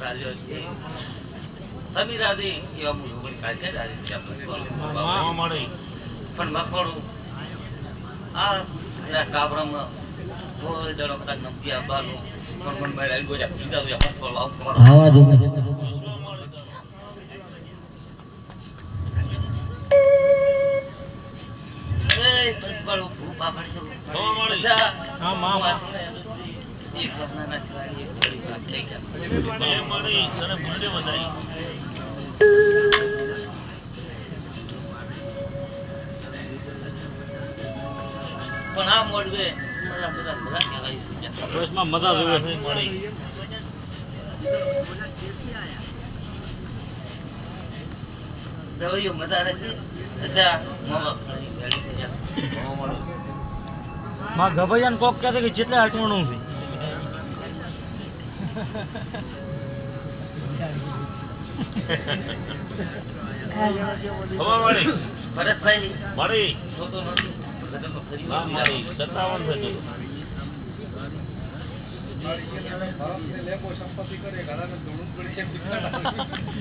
રાજો છે? તમે રાધી એવા કાર્યક્રમ રાધી છે તમે માં એવા આ કાબરામાં દડો કદાચ નમતી આવવાનું પણ આ મફળ આવું કરો આવા દો એ બસ બાળો ભૂ પાપડ છે હા. હા, માં, પણ આ મોડવે મજા જોવે મળી અચ્છા મા ગભૈયાને કોક કહે છે કે જેટલા અટવાનું છે. ભરતભાઈ હા વાર મળી સત્તાવન છે તો ભરતને લેબો સંપત્તિ કરે ઘરાને ધૂણું પડી